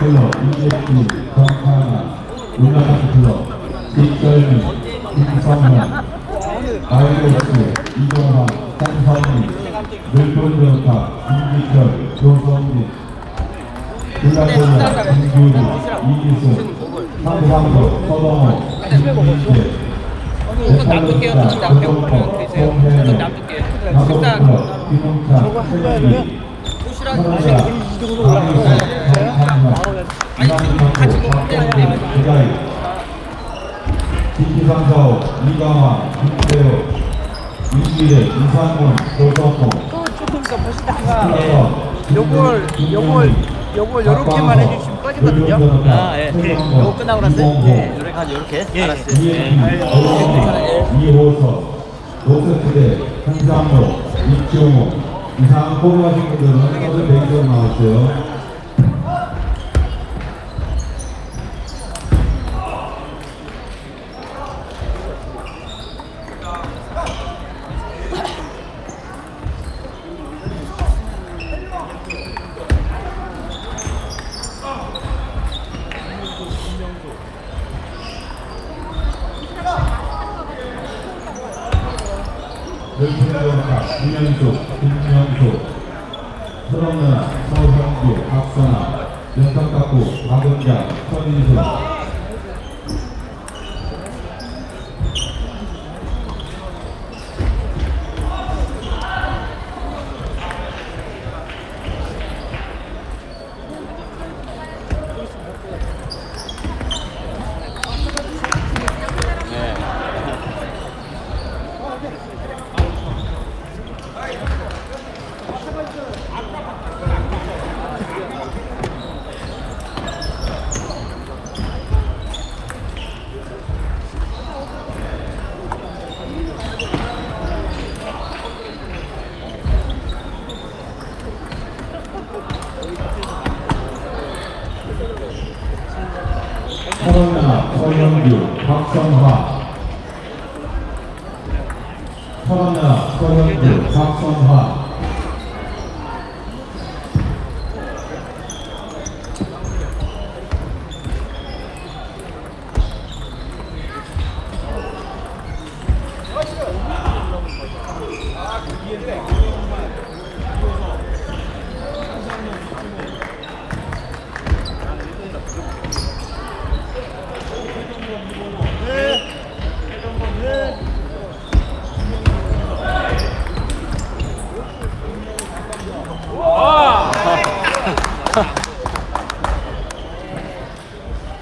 클럽 이재수 정하나 울라가스 클럽 김철민 김성현 아이오스 이동환 홍성민 늘본전파 김기철 조성민 불란골라 김규리 이기수 상상도 서동호 김민재. 저도 놔둘게요. 식사 저거 한 거예요? 도시락 이쪽으로 올라가고 김기상사업, 이강환, 김태호, 이기래, 이상훈, 조성호, 또 조금 더 보시다가 요걸 요걸 요걸 요렇게만 해주시면 꺼지거든요. 아, 예. 요거 끝나고 나서 예. 요렇게. 예. 알았어요. 이호석, 녹색지대, 한상로, 이경호, 이상 포기하신 분들은 서서 대기로 나왔어요. 열풍정사, 김현수, 김명수, 서영나, 서형주, 박선아, 연탁각구, 박은자, 서민수, 서영나, 서영주, 박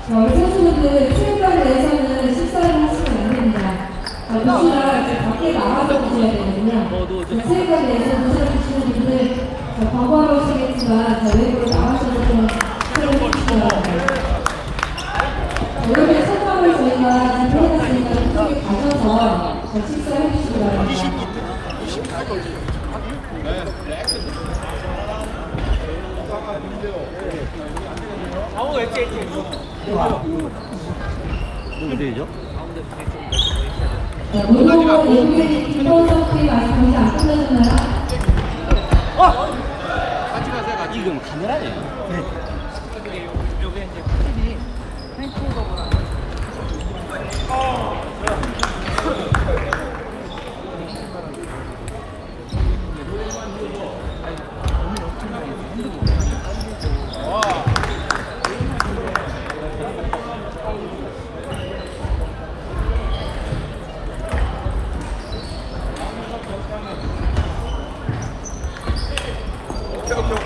자, 우리 선수분들 체육관 내에서는 식사를 하시면 안 됩니다. 자, 도시락 이제 밖에 나가서 드셔야 되거든요. 자, 체육관 내에서 도시락 드시는 분들 자, 번거로우시겠지만 자, 외부로 나가셔서 좀 체험해 주시기 바랍니다. 자, 이렇게 선물을 저희가 준비해놨으니까 그쪽에 가셔서 자, 식사해 주시기 바랍니다. 팀 아직 경기 안 끝나셨나요? 지금 카메라예요. 감 Coco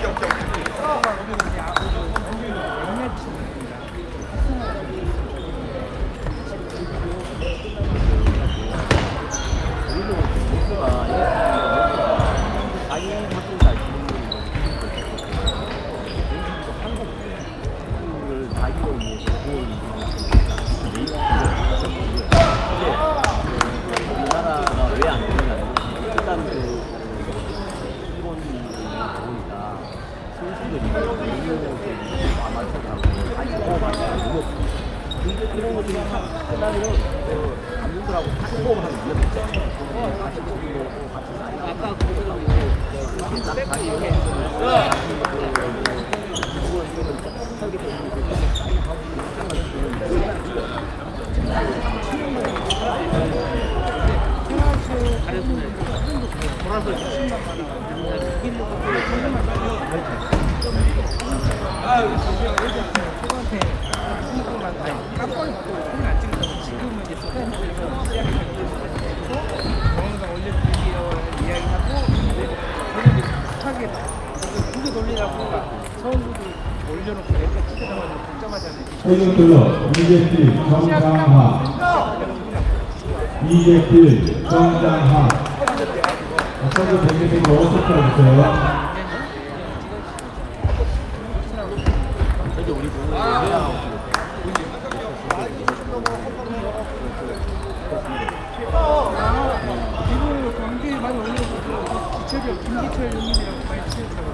두개 돌리라고 선수들 올려놓고 내가 치더라고 걱정하잖아요. 해결들러 이재필 정장하 이재필 보는 이거 경기 많이 올려놓고 기철이 김기철 형님이랑 많이 치셨어요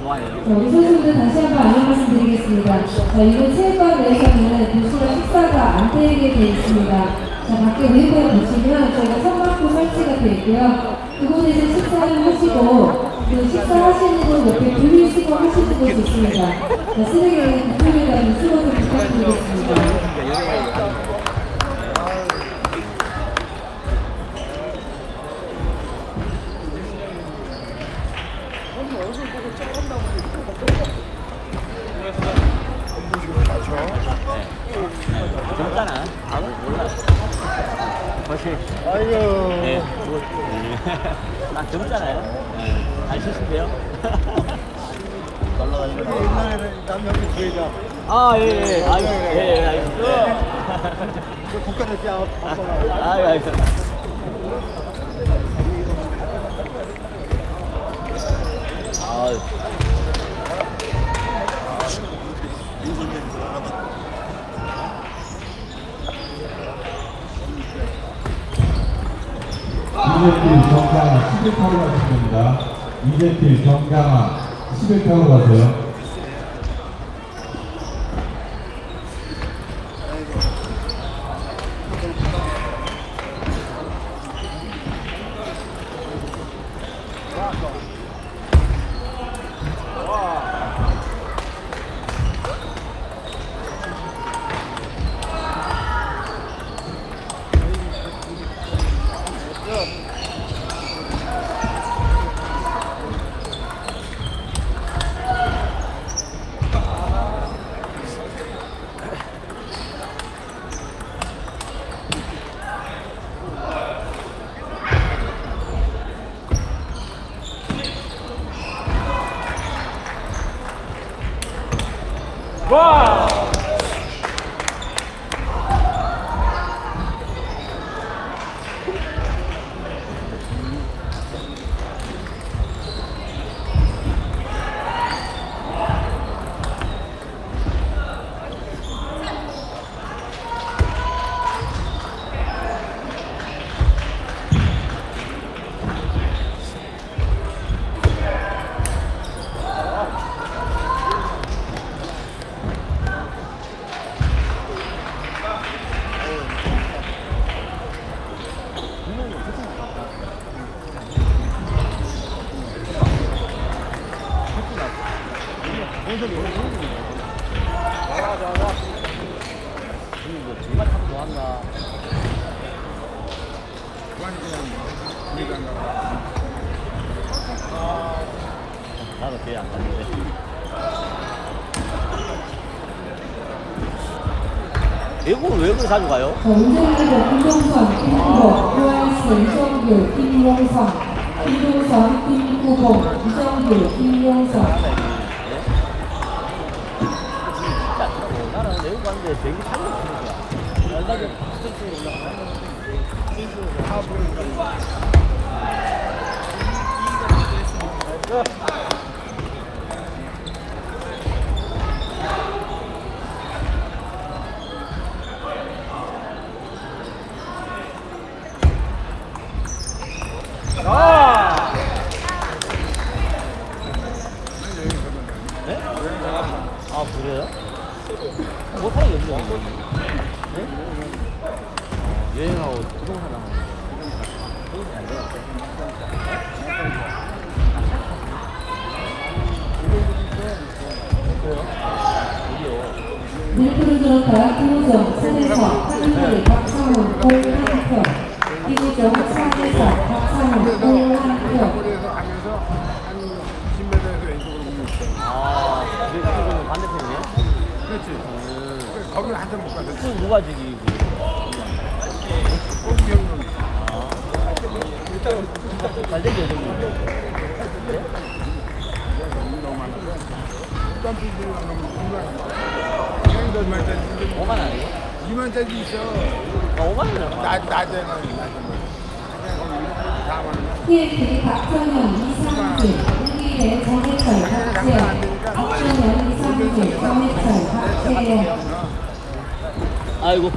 좋아해요. 자, 우리 선수들 다시 한번 안내 말씀드리겠습니다. 자, 이번 체육관 내에서는 도시락 식사가 안 되게 되어 있습니다. 자, 밖에 외부에 보시면 저희가 선박도 설치가 되어 있고요. 그곳에서 식사를 하시고, 그 식사하시는 곳 옆에 분리수거 하시는 곳이 있습니다. 자, 쓰레기는 그쪽에다 좀 수거 좀 부탁드리겠습니다. 젊잖아. 아, 몰라. 벌써. 아이고. 네. 나 젊잖아요. 네. 잘 치신데요? 날라다니는 옛날에는 남녀기 기회가 아, 예, 예. 아, 예, 예, 알겠습니다. 국가대표 아, 예, 알겠습니다. 아, 이재필 정장하 11타로 가시면 됩니다. 이재필 정장하 11타로 가세요. 뭐 정말 참 좋았나. 나도 기회 안 갔는데. 외국은 왜 그렇게 자주 가요? 자, 운전기도 김동선, 김구봉, 유한수, 이정규, 김용성, 김동선, 김구봉, 이정규, 김용성. 진짜 안 타고. 갔는데 비행기 타고 가는 거야. 연락이 스트레스 올라가면 그래요? 못하는 게 없네. 네? 어, 여행하고 부동산 하고. 부동산 안 돼요. 그래요? 어디요? 대학 김우정, 산에서 한국의 박상훈, 공한표 이구정, 산에서 박상훈, 공한표 거리에서 가면서 한 10m에서 왼쪽으로 보면 있어. 아, 그, 그거는 반대편이에요? 그렇지. 음. 거기는 한참 못 가서 그 누가 저기, 그, 꼭 기억나. 잘생겨, 저기. 네? 점핑들이 너무 중요한 얼마짜리 5만 아니에요? 2만짜리 있어. 아, 5만 원이요? 나, 낮에는, 낮에는. 4만 원. TFD 박정현, 이상준, 우기대 정해철, 박재현, 박정현, 이상준, 정해철, 박재현 아이고.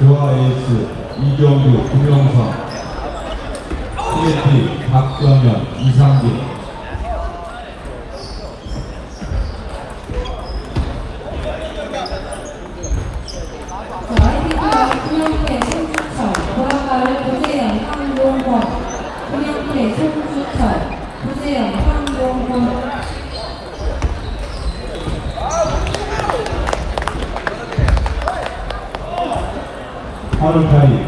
교화 에이스 이경규, 김영선, TFT 박정현, 이상길. YP가 구명태 손주철, 보라가를 고재영, 황동건, 구명태 손주철, 고재영, 황동건, 하루타이